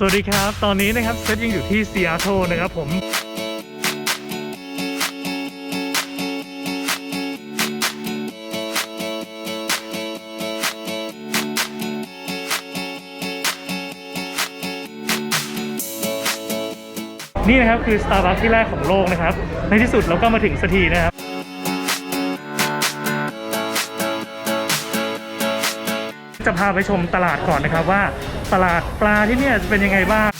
สวัสดีครับ ตอนนี้นะครับเซตยังอยู่ที่ซีแอตเทิลนะครับผม นี่นะครับคือ Starbucks ที่แรกของโลกนะครับ ในที่สุดเราก็มาถึงสักทีนะครับจะพาไปชมตลาดก่อนนะครับว่า ตลาดปลาที่เนี่ยจะเป็นยังไงบ้าง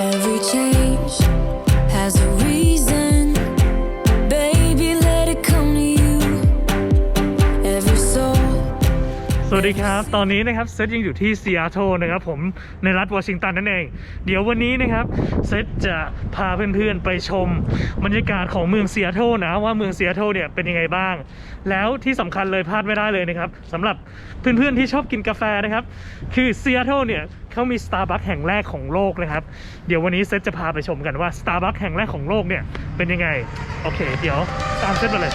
Every change has a reason. วัสดีครับ ตอนนี้นะครับเซตยังอยู่ที่ซีแอตเทิลนะครับผมในรัฐวอชิงตันนั่นเอง เดี๋ยววันนี้นะครับเซตจะพาเพื่อนๆไปชมบรรยากาศของเมืองซีแอตเทิลนะว่าเมืองซีแอตเทิลเนี่ยเป็นยังไงบ้าง แล้วที่สำคัญเลยพลาดไม่ได้เลยนะครับสำหรับเพื่อนๆที่ชอบกินกาแฟนะครับ คือซีแอตเทิลเนี่ยเขามี Starbucks แห่งแรกของโลกนะครับ เดี๋ยววันนี้เซตจะพาไปชมกันว่า Starbucks แห่งแรกของโลกเนี่ยเป็นยังไง โอเค เดี๋ยวตามเซตมาเลย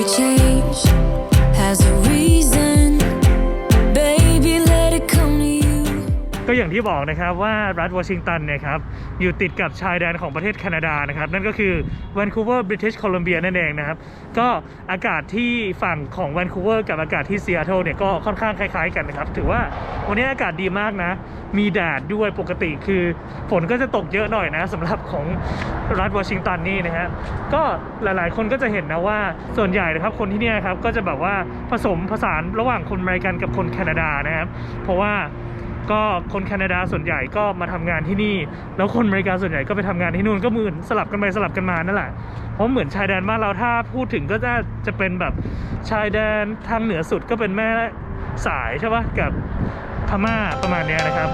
Every change ก็อย่างที่บอกนะครับว่ารัฐวอชิงตันเนี่ยครับอยู่ติดกับชายแดนของประเทศแคนาดานะครับ นั่นก็คือแวนคูเวอร์บริทิชโคลัมเบียนั่นเองนะครับ ก็อากาศที่ฝั่งของแวนคูเวอร์กับอากาศที่ซีแอตเทิลเนี่ยก็ค่อนข้างคล้ายๆกันนะครับ ถือว่าวันนี้อากาศดีมากนะ มีแดดด้วยปกติคือฝนก็จะตกเยอะหน่อยนะสำหรับของรัฐวอชิงตันนี่นะฮะก็หลายๆ คนก็จะเห็นนะว่าส่วนใหญ่นะครับคนที่นี่ครับก็จะแบบว่าผสมผสานระหว่างคนอเมริกันกับคนแคนาดานะครับ เพราะว่า ก็คนแคนาดาส่วนใหญ่ก็มาทำงานที่นี่ แล้วคนอเมริกาส่วนใหญ่ก็ไปทำงานที่นู่นก็มือนสลับกันไปสลับกันมานั่นแหละเพราะเหมือนชายแดนบ้านเราถ้าพูดถึงก็จะจะเป็นแบบชายแดนทางเหนือสุดก็เป็นแม่สายใช่ปะกับพม่าประมาณเนี้ยนะครับ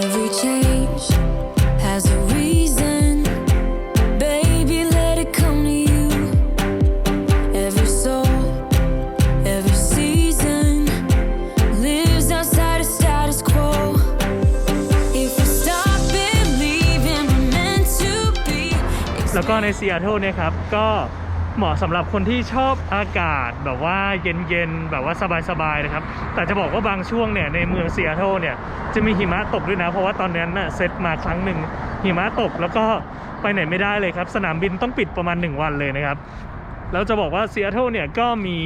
Every change has a reason. แล้วก็ในซีแอตเทิลเนี่ยครับ ก็เหมาะสำหรับคนที่ชอบอากาศแบบว่าเย็นๆ แบบว่าสบายๆ นะครับ แต่จะบอกว่าบางช่วงเนี่ยในเมืองซีแอตเทิลเนี่ยจะมีหิมะตกด้วยนะ เพราะว่าตอนนั้นน่ะเซตมาครั้งหนึ่งหิมะตกแล้วก็ไปไหนไม่ได้เลยครับ สนามบินต้องปิดประมาณ 1 วันเลยนะครับ แล้วจะบอกว่าซีแอตเทิลเนี่ยก็มี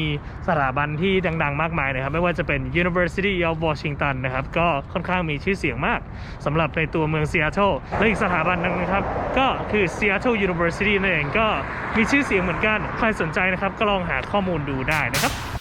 สถาบันที่ดัง ๆ มากมายนะครับ ไม่ว่าจะเป็น University of Washington นะครับ ก็ค่อนข้างมีชื่อเสียงมากสำหรับในตัวเมืองซีแอตเทิลและอีกสถาบันหนึงนะครับ ก็คือ Seattle University นั่นเองก็มีชื่อเสียงเหมือนกัน ใครสนใจนะครับก็ลองหาข้อมูลดูได้นะครับ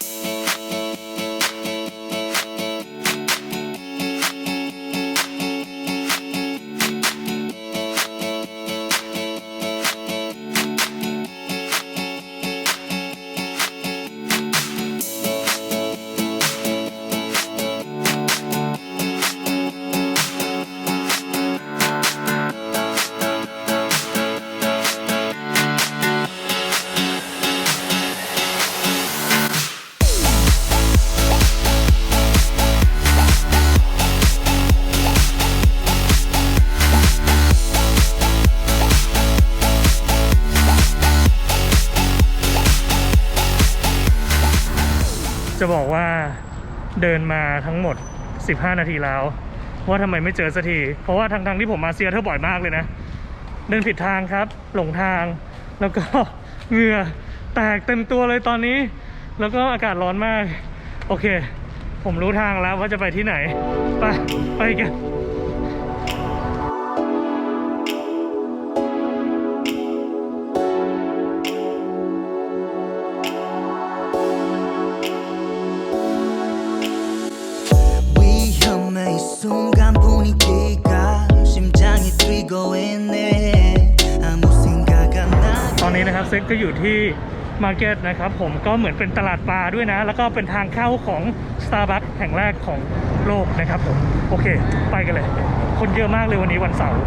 เดินมาทั้งหมด 15 นาทีแล้ว ว่าทำไมไม่เจอสักที เพราะว่าทางทางๆที่ผมมาเซียเธอร์บ่อยมากเลยนะ เดินผิดทางครับ หลงทาง แล้วก็เหงื่อแตกเต็มตัวเลยตอนนี้ แล้วก็อากาศร้อนมาก โอเค ผมรู้ทางแล้วว่าจะไปที่ไหน ไป ไปกัน นี้นะครับเซ็กก็อยู่ที่มาร์เก็ตนะครับผมก็เหมือนเป็นตลาดปลาด้วยนะ แล้วก็เป็นทางเข้าของ Starbucks แห่งแรกของโลกนะครับผมโอเค ไปกันเลย คนเยอะมากเลยวันนี้วันเสาร์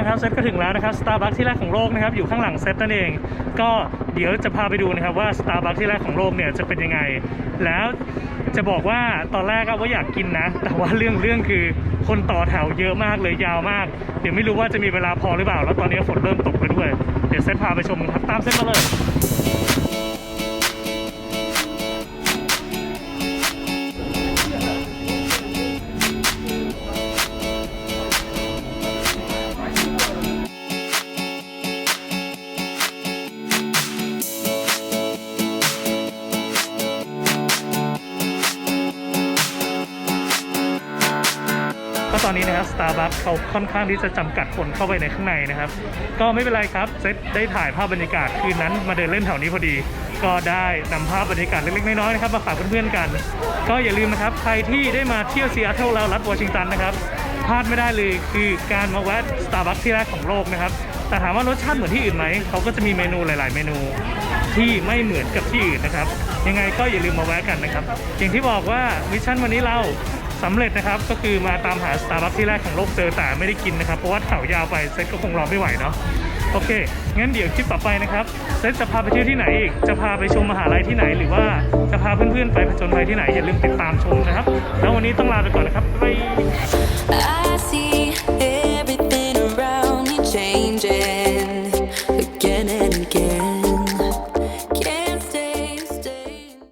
นะครับเซตก็ถึงแล้วนะครับสตาร์บัคที่แรกของโลกนะครับอยู่ข้างหลังเซตนั่นเอง ก็เดี๋ยวจะพาไปดูนะครับว่าสตาร์บัคที่แรกของโลกเนี่ยจะเป็นยังไง แล้วจะบอกว่าตอนแรกก็ว่าอยากกินนะ แต่ว่าเรื่องเรื่องคือคนต่อแถวเยอะมากเลยยาวมาก เดี๋ยวไม่รู้ว่าจะมีเวลาพอหรือเปล่า แล้วตอนนี้ฝนเริ่มตกแล้วด้วย เดี๋ยวเซตพาไปชมครับตามเซตมาเลย ตอนนี้นะครับ Starbucks เขาค่อนข้างที่จะจำกัดคนเข้าไปในข้างในนะครับ ก็ไม่เป็นไรครับเซตได้ถ่ายภาพบรรยากาศคืนนั้นมาเดินเล่นแถวนี้พอดี ก็ได้นำภาพบรรยากาศเล็กๆน้อยๆนะครับมาฝากเพื่อนๆกัน ก็อย่าลืมนะครับใครที่ได้มาเที่ยวซีแอตเทิลแล้วรัฐวอชิงตันนะครับพลาดไม่ได้เลยคือการมาแวะ Starbucks ที่แรกของโลกนะครับแต่ถามว่ารสชาติเหมือนที่อื่นไหมเขาก็จะมีเมนูหลาย ๆ เมนูที่ไม่เหมือนกับที่อื่นนะครับ ยังไงก็อย่าลืมมาแวะกันนะครับ อย่างที่บอกว่ามิชชั่นวันนี้เรา สำเร็จนะครับก็คือมาตามหา Starbucks ที่แรกของโลกเจอแต่ไม่ได้กินนะครับ เพราะว่าแถวยาวไปเซตก็คงรอไม่ไหวเนาะโอเค งั้นเดี๋ยวคลิปต่อไปนะครับ เซตจะพาไปเที่ยวที่ไหนอีก จะพาไปชมมหาลัยที่ไหน หรือว่าจะพาเพื่อนๆไปผจญภัยที่ไหน อย่าลืมติดตามชมนะครับ แล้ววันนี้ต้องลาไปก่อนนะครับ บ๊ายบาย